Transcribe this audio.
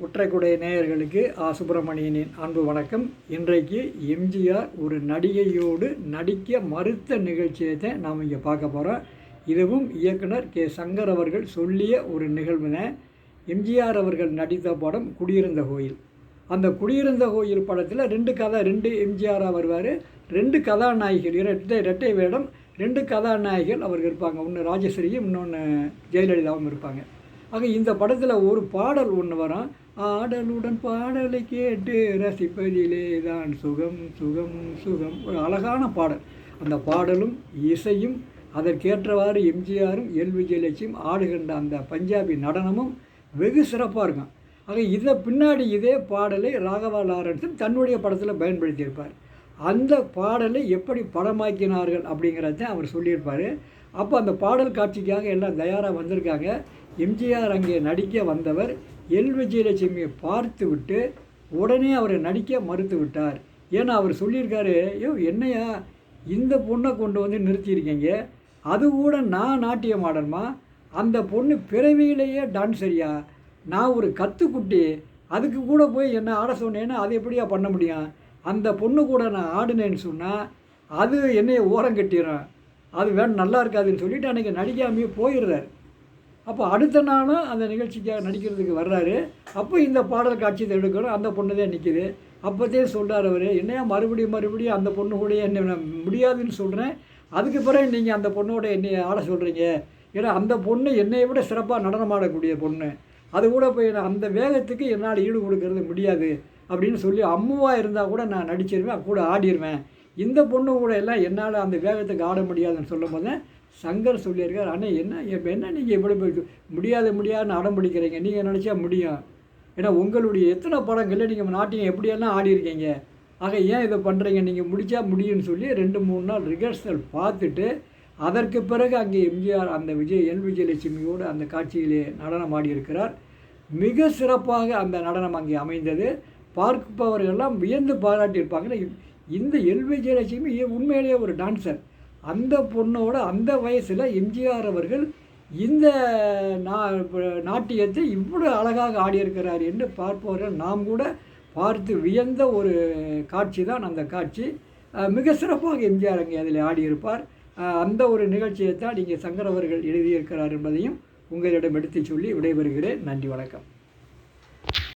ஒற்றைக்குடை நேயர்களுக்கு ஆ. சுப்பிரமணியனின் அன்பு வணக்கம். இன்றைக்கு எம்ஜிஆர் ஒரு நடிகையோடு நடிக்க மறுத்த நிகழ்ச்சியை தான் நாம் இங்கே பார்க்க போகிறோம் இதுவும் இயக்குனர் கே. சங்கர் அவர்கள் சொல்லிய ஒரு நிகழ்வுன எம்ஜிஆர் அவர்கள் நடித்த படம் குடியிருந்த கோயில். அந்த குடியிருந்த கோயில் படத்தில் ரெண்டு கதை ரெண்டு எம்ஜிஆராக வருவார் ரெண்டு கதாநாயகிகள் இரட்டை இரட்டை வேடம் ரெண்டு கதாநாயகிகள் அவர்கள் இருப்பாங்க. ஒன்று ராஜஸ்ரீயும் இன்னொன்று ஜெயலலிதாவும் இருப்பாங்க. ஆக இந்த படத்தில் ஒரு பாடல் ஒன்று வரும் ஆடலுடன் பாடலை கேட்டு ரசிப்பதிலே தான் சுகம் சுகம் சுகம். ஒரு அழகான பாடல். அந்த பாடலும் இசையும் அதற்கேற்றவாறு எம்ஜிஆரும் எல். விஜயலட்சுமியும் ஆடுகின்ற அந்த பஞ்சாபி நடனமும் வெகு சிறப்பாக இருக்கும். ஆக இதை பின்னாடி இதே பாடலை ராகவா லாரன்ஸும் தன்னுடைய படத்தில் பயன்படுத்தியிருப்பார். அந்த பாடலை எப்படி படமாக்கினார்கள் அப்படிங்கிறத அவர் சொல்லியிருப்பார். அப்போ அந்த பாடல் காட்சிக்காக எல்லாம் தயாராக வந்திருக்காங்க. எம்ஜிஆர் அங்கே நடிக்க வந்தவர் எல். விஜயலட்சுமியை பார்த்து விட்டு உடனே அவரை நடிக்க மறுத்து விட்டார். ஏன்னா அவர் சொல்லியிருக்காரு ஐயோ என்னையா இந்த பொண்ணை கொண்டு வந்து நிறுத்தியிருக்கீங்க? அது கூட நான் நாட்டியம் ஆடணுமா? அந்த பொண்ணு பிறவியிலேயே டான்ஸரியா நான் ஒரு கத்துக்குட்டி அதுக்கு கூட போய் என்ன ஆட சொன்னேன்னா அது எப்படியா பண்ண முடியும்? அந்த பொண்ணு கூட நான் ஆடினேன்னு சொன்னால் அது என்னைய ஓரம் கட்டிடும் அது வேணும் நல்லா இருக்காதுன்னு சொல்லிவிட்டு அன்றைக்கி நடிக்காமையே போயிடுறாரு. அப்போ அடுத்த நாளும் அந்த நிகழ்ச்சிக்காக நடிக்கிறதுக்கு வர்றாரு. அப்போ இந்த பாடல் காட்சி எடுக்கணும். அந்த பொண்ணு தான் நிற்கிது அப்போதே சொல்கிறார் அவர் என்னையா மறுபடியும் மறுபடியும் அந்த பொண்ணு கூட என்ன முடியாதுன்னு சொல்கிறேன் அதுக்கு பிறகு நீங்கள் அந்த பொண்ணோட என்னை ஆட சொல்கிறீங்க ஏன்னா அந்த பொண்ணு என்னை விட சிறப்பாக நடனம் ஆடக்கூடிய பொண்ணு. அது கூட போய் நான் அந்த வேகத்துக்கு என்னால் ஈடு கொடுக்கறது முடியாது. அப்படின்னு சொல்லி அம்முவாக இருந்தால் கூட நான் நடிச்சிருவேன் கூட ஆடிடுவேன் இந்த பொண்ணு கூட எல்லாம் என்னால் அந்த வேகத்துக்கு ஆட முடியாதுன்னு சொல்லும் போது சங்கர் சொல்லியிருக்கார் அண்ணே என்ன இப்போ என்ன நீங்கள் இவ்வளோ பேருக்கு முடியாது முடியாதுன்னு அடம் பிடிக்கிறீங்க. நீங்கள் நினச்சா முடியும். ஏன்னா உங்களுடைய எத்தனை படங்களில் நீங்கள் நாட்டியம் எப்படியெல்லாம் ஆடியிருக்கீங்க? ஆக ஏன் இதை பண்ணுறீங்க நீங்கள் முடித்தா முடியும்னு சொல்லி ரெண்டு மூணு நாள் ரிஹர்சல் பார்த்துட்டு அதற்கு பிறகு அங்கே எம்ஜிஆர் அந்த விஜய் எல் விஜயலட்சுமியோடு அந்த காட்சியிலே நடனம் ஆடியிருக்கிறார். மிக சிறப்பாக அந்த நடனம் அங்கே அமைந்தது. பார்ப்பவர்களெல்லாம் வியந்து பாராட்டியிருப்பாங்க. இந்த எல் விஜயலட்சுமி உண்மையிலேயே ஒரு டான்ஸர் அந்த பொண்ணோட அந்த வயசில் எம்ஜிஆர் அவர்கள் இந்த நா நாட்டியத்தை இவ்வளோ அழகாக ஆடியிருக்கிறார் என்று பார்ப்பவர்கள் நாம் கூட பார்த்து வியந்த ஒரு காட்சி தான் அந்த காட்சி. மிக சிறப்பாக எம்ஜிஆர் அங்கே அதில் ஆடியிருப்பார். அந்த ஒரு நிகழ்ச்சியை தான் இங்கே சங்கரவர்கள் எழுதியிருக்கிறார் என்பதையும் உங்களிடம் எடுத்து சொல்லி விடைபெறுகிறேன். நன்றி வணக்கம்.